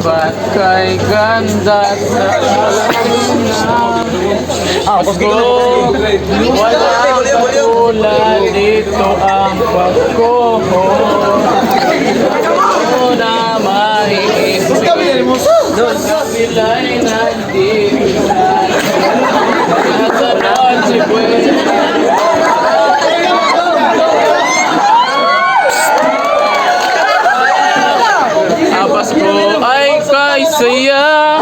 Ba't kay ganda sa Pasko Wala katulad dito ang Pasko Ano na maiisip Doon kabila'y nandito saya